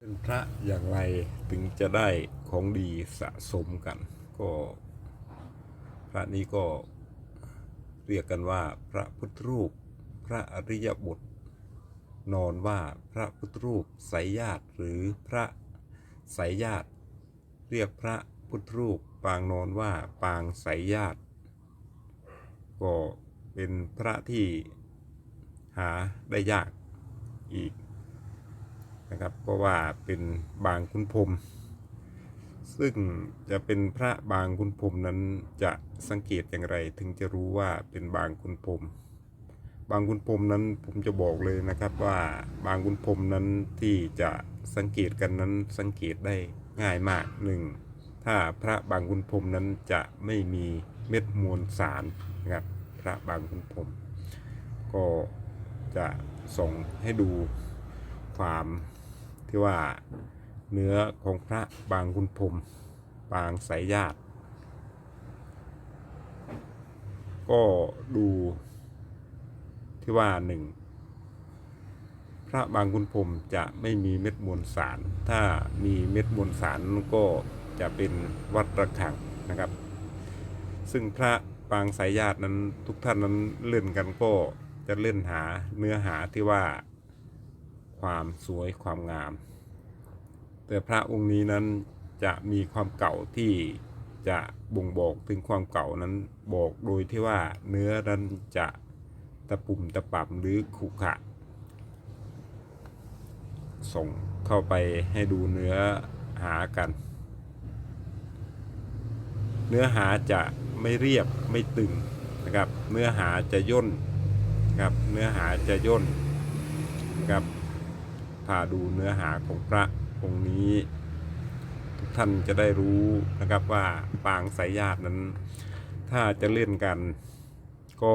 เป็นพระอย่างไรถึงจะได้ของดีสะสมกัน ก็พระนี้ก็เรียกกันว่าพระพุทธรูป พระอริยบุตรนอนว่าพระพุทธรูปไสยญาติหรือพระไสยญาติ เรียกพระพุทธรูปปางนอนว่าปางไสยญาติ ก็เป็นพระที่หาได้ยากอีก นะครับ เพราะว่าเป็นบางคุณพรมซึ่งจะเป็นพระบางคุณพรมนั้นจะสังเกตอย่างไร ถึงจะรู้ว่าเป็นบางคุณพรมบางคุณพรมนั้นผมจะบอกเลยนะครับว่าบางคุณพรมนั้นที่จะสังเกตกันนั้นสังเกตได้ง่ายมากหนึ่งถ้าพระบางคุณพรมนั้นจะไม่มีเม็ดมวลสารนะครับพระบางคุณพรมก็จะส่งให้ดูความ ที่ว่าเนื้อของพระบางคุณพรมบางสายญาติ ก็ดูที่ว่าหนึ่งพระบางคุณพรมจะไม่มีเม็ดมวลสาร ถ้ามีเม็ดมวลสารก็จะเป็นวัดระฆังนะครับ ซึ่งพระปางสายญาตินั้นทุกท่านนั้นเล่นกันก็จะเล่นหาเนื้อหาที่ว่า ความสวยความงาม แต่พระองค์นี้นั้นจะมีความเก่าที่จะบ่งบอกถึงความเก่านั้นบอกโดยที่ว่าเนื้อนั้นจะตะปุ่มตะปับหรือขุขะ ส่งเข้าไปให้ดูเนื้อหากัน เนื้อหาจะไม่เรียบไม่ตึงนะครับ เนื้อหาจะย่นนะครับ เนื้อหาจะย่นนะครับ พาดูเนื้อหาของพระองค์นี้ ทุกท่านจะได้รู้นะครับว่าปางสายญาตินั้น ถ้าจะเล่นกันก็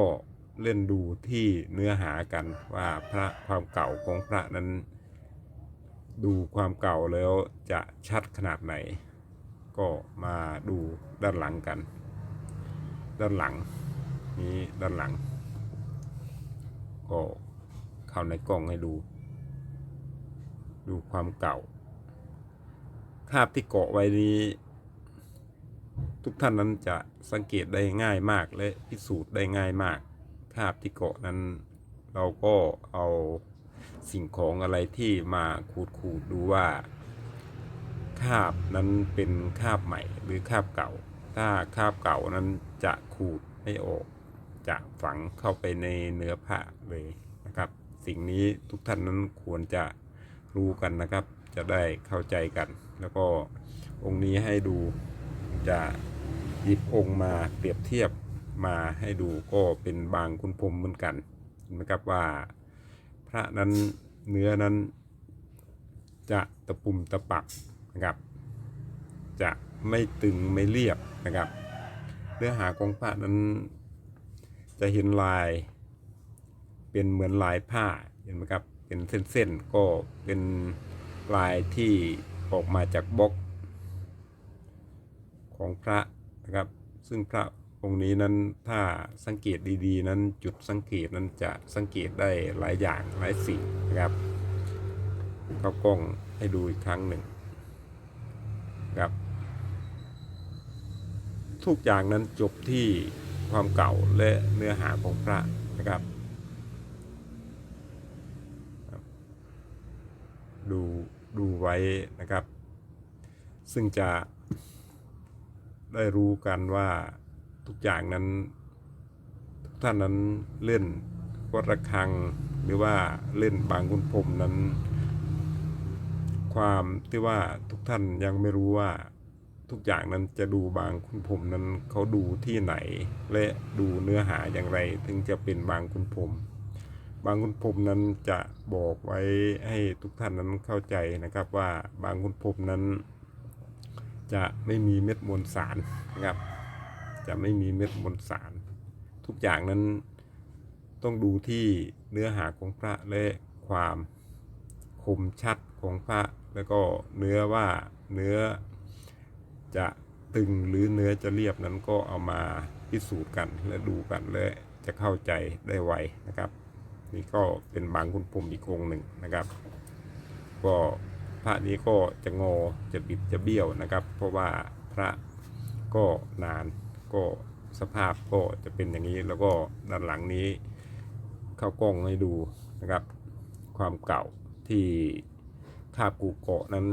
เล่นดูที่เนื้อหากันว่าพระความเก่าของพระนั้น ดูความเก่าแล้วจะชัดขนาดไหน ก็มาดูด้านหลังกัน ด้านหลังนี้ด้านหลัง ก็เข้าในกล้องให้ดู ดูความเก่า คราบที่เกาะไว้นี้ ทุกท่านนั้นจะสังเกตได้ง่ายมากและพิสูจน์ได้ง่ายมาก คราบที่เกาะนั้น เราก็เอาสิ่งของอะไรที่มาขูดขูดดูว่าคาบนั้นเป็นคาบใหม่หรือคาบเก่า ถ้าคาบเก่านั้นจะขูดไม่ออก จะฝังเข้าไปในเนื้อผ้าเลยนะครับ สิ่งนี้ทุกท่านนั้นควรจะ รู้กันนะครับ จะได้เข้าใจกัน แล้วก็องค์นี้ให้ดูจะหยิบองค์มาเปรียบเทียบมาให้ดูก็เป็นบางคุณพรมเหมือนกันเห็นะครับว่า พระนั้นเนื้อนั้นจะตะปุ่มตะปับนะครับ จะไม่ตึงไม่เรียบนะครับ เนื้อหาของพระนั้นจะเห็นลายเป็นเหมือนลายผ้าเห็นไหมครับ เป็นเส้นๆ ก็เป็นลายที่ออกมาจากบล็อกของพระนะครับ ซึ่งพระองค์นี้นั้นถ้าสังเกตดีๆ นั้นจุดสังเกตนั้นจะสังเกตได้หลายอย่างหลายสิ่งนะครับเข้ากล้องให้ดูอีกครั้งหนึ่งครับ ทุกอย่างนั้นจบที่ความเก่าและเนื้อหาของพระนะครับครับ ดูดูไว้นะครับ ซึ่งจะได้รู้กันว่าทุกอย่างนั้น ทุกท่านนั้นเล่นวัดระฆังหรือว่าเล่นบางคุณพรมนั้น ความที่ว่าทุกท่านยังไม่รู้ว่าทุกอย่างนั้นจะดูบางคุณพรมนั้นเขาดูที่ไหน และดูเนื้อหาอย่างไรถึงจะเป็นบางคุณพรม บางคุณพรมนั้นจะบอกไว้ให้ทุกท่านนั้นเข้าใจนะครับว่าบางคุณพรมนั้น จะไม่มีเม็ดมวลสารนะครับ จะไม่มีเม็ดมวลสาร ทุกอย่างนั้นต้องดูที่เนื้อหาของพระและความคมชัดของพระแล้วก็เนื้อว่าเนื้อจะตึงหรือเนื้อจะเรียบนั้นก็เอามาพิสูจน์กันและดูกันและจะเข้าใจได้ไวนะครับ นี่ก็เป็นบางคุณพรหมอีกองหนึ่งนะครับ ก็พระนี้ก็จะงอจะบิดจะเบี้ยวนะครับ เพราะว่าพระก็นานก็สภาพก็จะเป็นอย่างนี้แล้วก็ด้านหลังนี้เข้ากล้องให้ดูนะครับ ความเก่าที่คาบกูเกาะนั้น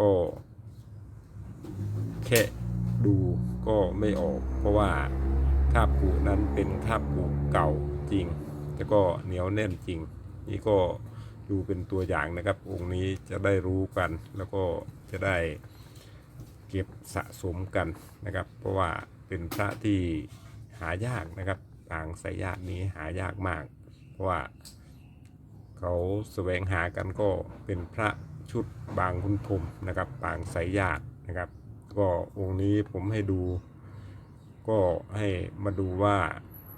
ก็แค่ดูก็ไม่ออก เพราะว่าคาบกูนั้นเป็นคาบกูเก่าจริง แล้วก็เหนียวแน่นจริง นี่ก็ดูเป็นตัวอย่างนะครับ องค์นี้จะได้รู้กันแล้วก็จะได้เก็บสะสมกันนะครับ เพราะว่าเป็นพระที่หายากนะครับต่างสายญาตินี้หายากมาก เพราะว่าเขาแสวงหากันก็เป็นพระชุดบางคุณพรมนะครับบางสายญาตินะครับ ก็องค์นี้ผมให้ดู ก็ให้มาดูว่า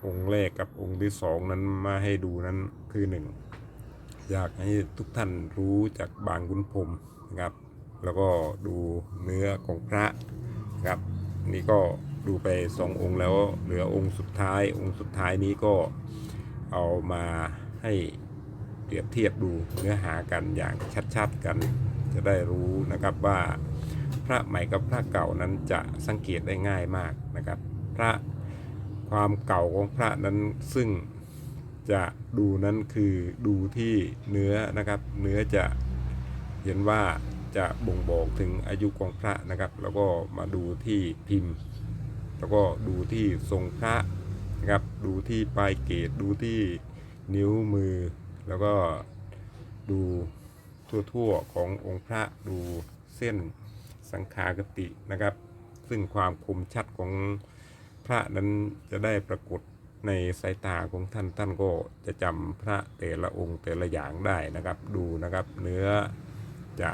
องค์แรกกับองค์ที่สองนั้นมาให้ดูนั้นคือหนึ่งอยากให้ทุกท่านรู้จากบางคุณพรมนะครับ แล้วก็ดูเนื้อของพระนะครับ นี่ก็ดูไปสององค์แล้วเหลือองค์สุดท้าย องค์สุดท้ายนี้ก็เอามาให้เปรียบเทียบดูเนื้อหากันอย่างชัดๆกันจะได้รู้นะครับว่าพระใหม่กับพระเก่านั้นจะสังเกตได้ง่ายมากนะครับ พระ ความเก่าของพระนั้นซึ่งจะดูนั้นคือดูที่เนื้อนะครับ เนื้อจะเห็นว่าจะบ่งบอกถึงอายุของพระนะครับ แล้วก็มาดูที่พิมพ์ แล้วก็ดูที่ทรงพระนะครับ ดูที่ปลายเกตดูที่นิ้วมือ แล้วก็ดูทั่วๆขององค์พระดูเส้นสังขารกตินะครับ ซึ่งความคมชัดของ พระนั้นจะได้ปรากฏในสายตาของท่านท่านก็จะจำพระแต่ละองค์แต่ละอย่างได้นะครับ ดูนะครับ เนื้อจะ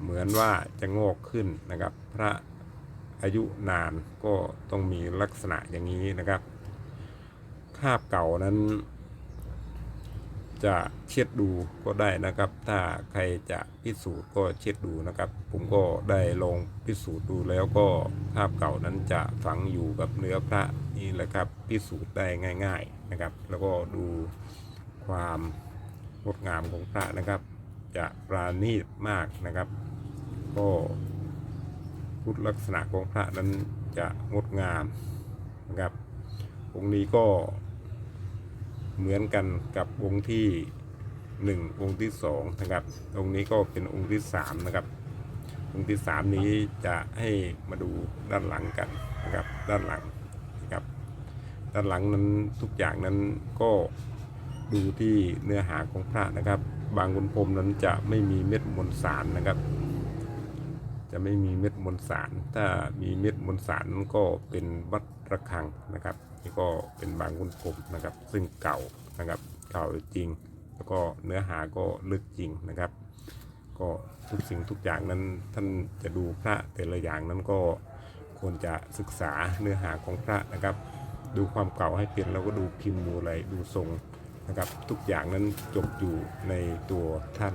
เหมือนว่าจะงอกขึ้นนะครับ พระอายุนานก็ต้องมีลักษณะอย่างนี้นะครับ คาบเก่านั้น จะเช็ดดูก็ได้นะครับ ถ้าใครจะพิสูจน์ก็เช็ดดูนะครับ ผมก็ได้ลองพิสูจน์ดูแล้วก็ภาพเก่านั้นจะฝังอยู่กับเนื้อพระนี่แหละครับ พิสูจน์ได้ง่าย ๆนะครับ แล้วก็ดูความงดงามของพระนะครับ จะปราณีตมากนะครับ ก็พุทธลักษณะของพระนั้นจะงดงามนะครับองค์นี้ก็ เหมือนกันกับองค์ที่หนึ่งองค์ที่สองนะครับองค์นี้ก็เป็นองค์ที่สามนะครับองค์ที่สามนี้จะให้มาดูด้านหลังกันนะครับด้านหลังนะครับด้านหลังนั้นทุกอย่างนั้นก็ดูที่เนื้อหาของพระนะครับ บางคุณพรมนั้นจะไม่มีเม็ดมวลสารนะครับ จะไม่มีเม็ดมวลสาร ถ้ามีเม็ดมวลสารก็เป็นวัดระฆังนะครับ นี่ก็เป็นบางคุณพรมนะครับ ซึ่งเก่านะครับ เก่าจริง แล้วก็เนื้อหาก็ลึกจริงนะครับ ก็ทุกสิ่งทุกอย่างนั้นท่านจะดูพระแต่ละอย่างนั้นก็ควรจะศึกษาเนื้อหาของพระนะครับ ดูความเก่าให้เป็นแล้วก็ดูพิมพ์ดูอะไรดูทรงนะครับ ทุกอย่างนั้นจบอยู่ในตัวท่าน